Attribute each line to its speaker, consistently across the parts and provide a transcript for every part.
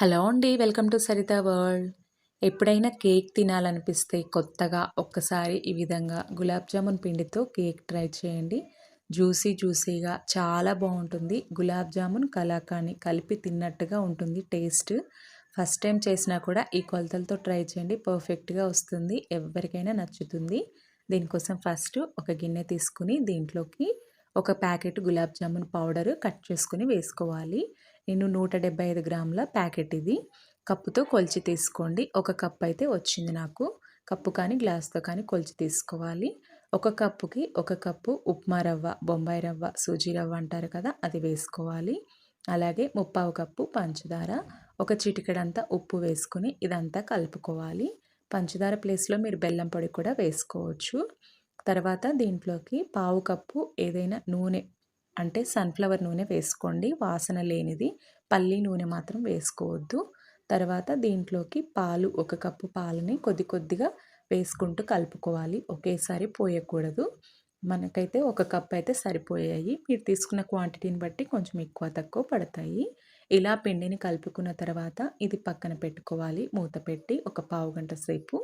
Speaker 1: Hello అండి welcome to Saritha world. ఎప్పుడైనా cake తినాలనిపిస్తే కొత్తగా ఒక్కసారి ఈ విధంగా గులాబ్ జామున్ పిండితో కేక్ ట్రై చేయండి. జ్యూసీ జ్యూసీగా చాలా బాగుంటుంది. గులాబ్ జామున్ కలాకాని కలిపి తిన్నట్టుగా ఉంటుంది టేస్ట్. ఫస్ట్ టైం చేసినా కూడా ఈ కొలతలతో ట్రై చేయండి పర్ఫెక్ట్గా వస్తుంది ఎవరికైనా నచ్చుతుంది. దీనికోసం ఫస్ట్ ఒక గిన్నె తీసుకుని దీంట్లోకి ఒక packet gulab jamun powder cut చేసుకుని వేసుకోవాలి. నేను నూట డెబ్బై ఐదు గ్రాముల ప్యాకెట్ ఇది. కప్పుతో కొలిచి తీసుకోండి. ఒక కప్ అయితే వచ్చింది నాకు. కప్పు కానీ గ్లాస్తో కానీ కొలిచి తీసుకోవాలి. ఒక కప్పుకి ఒక కప్పు ఉప్మా రవ్వ బొంబాయి రవ్వ సూజీ రవ్వ అంటారు కదా అది వేసుకోవాలి. అలాగే ముప్పావు కప్పు పంచదార ఒక చిటికెడంతా ఉప్పు వేసుకుని ఇదంతా కలుపుకోవాలి. పంచదార ప్లేస్లో మీరు బెల్లం పొడి కూడా వేసుకోవచ్చు. తర్వాత దీంట్లోకి పావు కప్పు ఏదైనా నూనె అంటే సన్ఫ్లవర్ నూనె వేసుకోండి. వాసన లేనిది పల్లి నూనె మాత్రం వేసుకోవద్దు. తర్వాత దీంట్లోకి పాలు ఒక కప్పు పాలని కొద్ది కొద్దిగా వేసుకుంటూ కలుపుకోవాలి. ఒకేసారి పోయకూడదు. మనకైతే ఒక కప్ అయితే సరిపోయాయి. మీరు తీసుకున్న క్వాంటిటీని బట్టి కొంచెం ఎక్కువ తక్కువ పడతాయి. ఇలా పిండిని కలుపుకున్న తర్వాత ఇది పక్కన పెట్టుకోవాలి. మూత పెట్టి ఒక పావు గంట సేపు.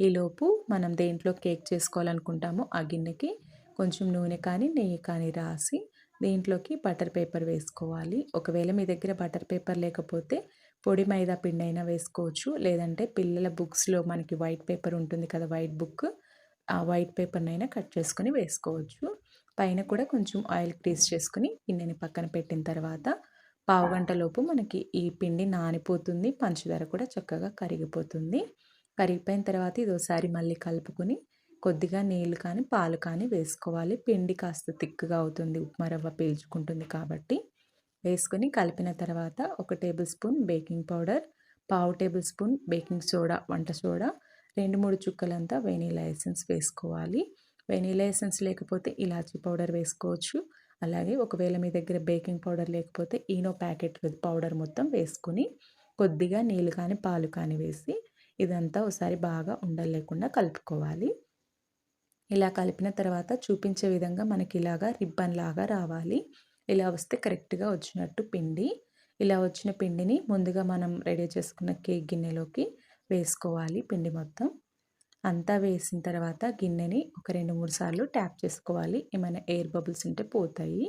Speaker 1: ఈలోపు మనం దేంట్లో కేక్ చేసుకోవాలనుకుంటామో ఆ గిన్నెకి కొంచెం నూనె కానీ నెయ్యి కానీ రాసి దీంట్లోకి బటర్ పేపర్ వేసుకోవాలి. ఒకవేళ మీ దగ్గర బటర్ పేపర్ లేకపోతే పొడి మైదా పిండి అయినా వేసుకోవచ్చు. లేదంటే పిల్లల బుక్స్లో మనకి వైట్ పేపర్ ఉంటుంది కదా వైట్ బుక్. ఆ వైట్ పేపర్నైనా కట్ చేసుకొని వేసుకోవచ్చు. పైన కూడా కొంచెం ఆయిల్ క్రీస్ చేసుకుని పిండిని పక్కన పెట్టిన తర్వాత పావు గంటలోపు మనకి ఈ పిండి నానిపోతుంది. పంచదార కూడా చక్కగా కరిగిపోతుంది. కరిగిపోయిన తర్వాత ఇది ఒకసారి మళ్ళీ కలుపుకొని కొద్దిగా నీళ్ళు కానీ పాలు కానీ వేసుకోవాలి. పిండి కాస్త తిక్కుగా అవుతుంది. ఉప్మా రవ్వ పీల్చుకుంటుంది కాబట్టి వేసుకొని కలిపిన తర్వాత ఒక టేబుల్ స్పూన్ బేకింగ్ పౌడర్ పావు టేబుల్ స్పూన్ బేకింగ్ సోడా వంట సోడా రెండు మూడు చుక్కలంతా వెనీలా ఎసెన్స్ వేసుకోవాలి. వెనీలా ఎసెన్స్ లేకపోతే ఇలాచీ పౌడర్ వేసుకోవచ్చు. అలాగే ఒకవేళ మీ దగ్గర బేకింగ్ పౌడర్ లేకపోతే ఈనో ప్యాకెట్ పౌడర్ మొత్తం వేసుకొని కొద్దిగా నీళ్ళు కానీ పాలు కానీ వేసి ఇదంతా ఒకసారి బాగా ఉండలేకుండా కలుపుకోవాలి. ఇలా కలిపిన తర్వాత చూపించే విధంగా మనకి ఇలాగా రిబ్బన్ లాగా రావాలి. ఇలా వస్తే కరెక్ట్గా వచ్చినట్టు పిండి. ఇలా వచ్చిన పిండిని ముందుగా మనం రెడీ చేసుకున్న కేక్ గిన్నెలోకి వేసుకోవాలి పిండి మొత్తం. అంతా వేసిన తర్వాత గిన్నెని ఒక రెండు మూడు సార్లు ట్యాప్ చేసుకోవాలి. ఏమైనా ఎయిర్ బబుల్స్ ఉంటే పోతాయి.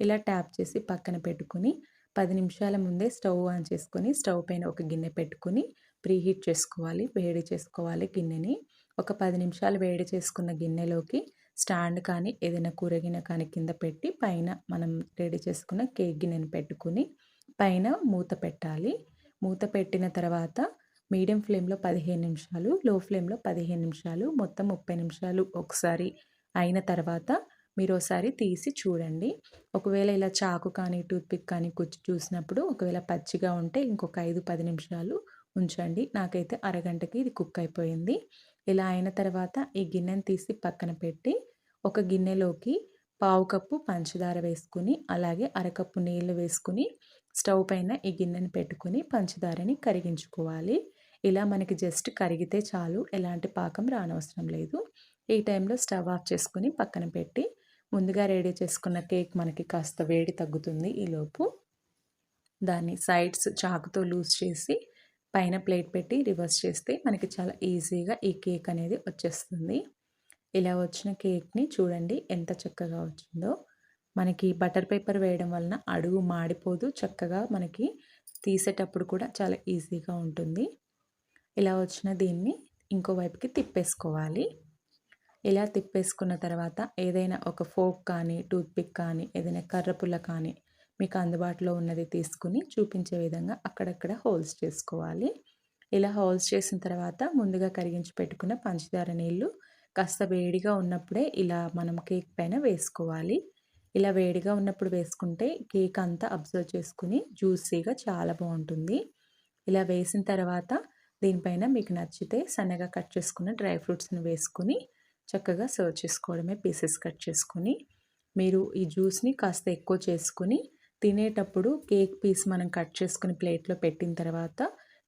Speaker 1: ఇలా ట్యాప్ చేసి పక్కన పెట్టుకుని పది నిమిషాల ముందే స్టవ్ ఆన్ చేసుకొని స్టవ్ పైన ఒక గిన్నె పెట్టుకుని ప్రీహీట్ చేసుకోవాలి వేడి చేసుకోవాలి గిన్నెని. ఒక పది నిమిషాలు వేడి చేసుకున్న గిన్నెలోకి స్టాండ్ కానీ ఏదైనా కూరగిన కానీ కింద పెట్టి పైన మనం రెడీ చేసుకున్న కేక్ గిన్నెను పెట్టుకుని పైన మూత పెట్టాలి. మూత పెట్టిన తర్వాత మీడియం ఫ్లేమ్లో పదిహేను నిమిషాలు లో ఫ్లేమ్లో పదిహేను నిమిషాలు మొత్తం ముప్పై నిమిషాలు ఒకసారి అయిన తర్వాత మీరు ఒకసారి తీసి చూడండి. ఒకవేళ ఇలా చాకు కానీ టూత్పిక్ కానీ కుచ్చి చూసినప్పుడు ఒకవేళ పచ్చిగా ఉంటే ఇంకొక ఐదు పది నిమిషాలు ఉంచండి. నాకైతే అరగంటకి ఇది కుక్ అయిపోయింది. ఇలా అయిన తర్వాత ఈ గిన్నెను తీసి పక్కన పెట్టి ఒక గిన్నెలోకి పావు కప్పు పంచదార వేసుకుని అలాగే అరకప్పు నీళ్ళు వేసుకుని స్టవ్ పైన ఈ గిన్నెని పెట్టుకుని పంచదారని కరిగించుకోవాలి. ఇలా మనకి జస్ట్ కరిగితే చాలు ఎలాంటి పాకం రానవసరం లేదు. ఈ టైంలో స్టవ్ ఆఫ్ చేసుకుని పక్కన పెట్టి ముందుగా రెడీ చేసుకున్న కేక్ మనకి కాస్త వేడి తగ్గుతుంది ఈలోపు దాన్ని సైడ్స్ చాకుతో లూజ్ చేసి పైన ప్లేట్ పెట్టి రివర్స్ చేస్తే మనకి చాలా ఈజీగా ఈ కేక్ అనేది వచ్చేస్తుంది. ఇలా వచ్చిన కేక్ని చూడండి ఎంత చక్కగా వచ్చిందో. మనకి బటర్ పేపర్ వేయడం వలన అడుగు మాడిపోదు చక్కగా మనకి తీసేటప్పుడు కూడా చాలా ఈజీగా ఉంటుంది. ఇలా వచ్చిన దీన్ని ఇంకో వైపుకి తిప్పేసుకోవాలి. ఇలా తిప్పేసుకున్న తర్వాత ఏదైనా ఒక ఫోక్ కానీ టూత్పిక్ కానీ ఏదైనా కర్రపుల్ల కానీ మీకు అందుబాటులో ఉన్నది తీసుకుని చూపించే విధంగా అక్కడక్కడ హోల్స్ చేసుకోవాలి. ఇలా హోల్స్ చేసిన తర్వాత ముందుగా కరిగించి పెట్టుకున్న పంచదార నీళ్ళు కాస్త వేడిగా ఉన్నప్పుడే ఇలా మనం కేక్ పైన వేసుకోవాలి. ఇలా వేడిగా ఉన్నప్పుడు వేసుకుంటే కేక్ అంతా అబ్జర్వ్ చేసుకుని జ్యూసీగా చాలా బాగుంటుంది. ఇలా వేసిన తర్వాత దీనిపైన మీకు నచ్చితే సన్నగా కట్ చేసుకున్న డ్రై ఫ్రూట్స్ని వేసుకుని చక్కగా సర్వ్ చేసుకోవడమే పీసెస్ కట్ చేసుకుని మీరు ఈ జ్యూస్ని కాస్త ఎక్కువ చేసుకుని తినేటప్పుడు కేక్ పీస్ మనం కట్ చేసుకుని ప్లేట్లో పెట్టిన తర్వాత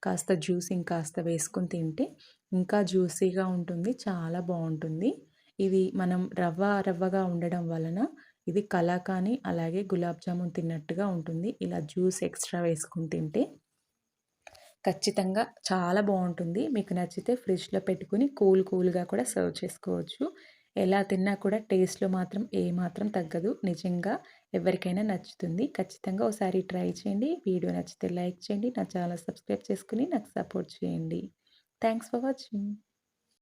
Speaker 1: కాస్త జ్యూస్ ఇంకాస్త వేసుకుని తింటే ఇంకా జ్యూసీగా ఉంటుంది చాలా బాగుంటుంది. ఇది మనం రవ్వ రవ్వగా ఉండడం వలన ఇది కలాకాని అలాగే గులాబ్ జామున్ తిన్నట్టుగా ఉంటుంది. ఇలా జ్యూస్ ఎక్స్ట్రా వేసుకుని తింటే ఖచ్చితంగా చాలా బాగుంటుంది. మీకు నచ్చితే ఫ్రిడ్జ్లో పెట్టుకుని కూల్ కూల్గా కూడా సర్వ్ చేసుకోవచ్చు. ఎలా తిన్నా కూడా టేస్ట్లో మాత్రం ఏమాత్రం తగ్గదు. నిజంగా ఎవరికైనా నచ్చుతుంది. ఖచ్చితంగా ఒకసారి ట్రై చేయండి. వీడియో నచ్చితే లైక్ చేయండి. నా ఛానల్ సబ్స్క్రైబ్ చేసుకుని నాకు సపోర్ట్ చేయండి. Thanks for watching.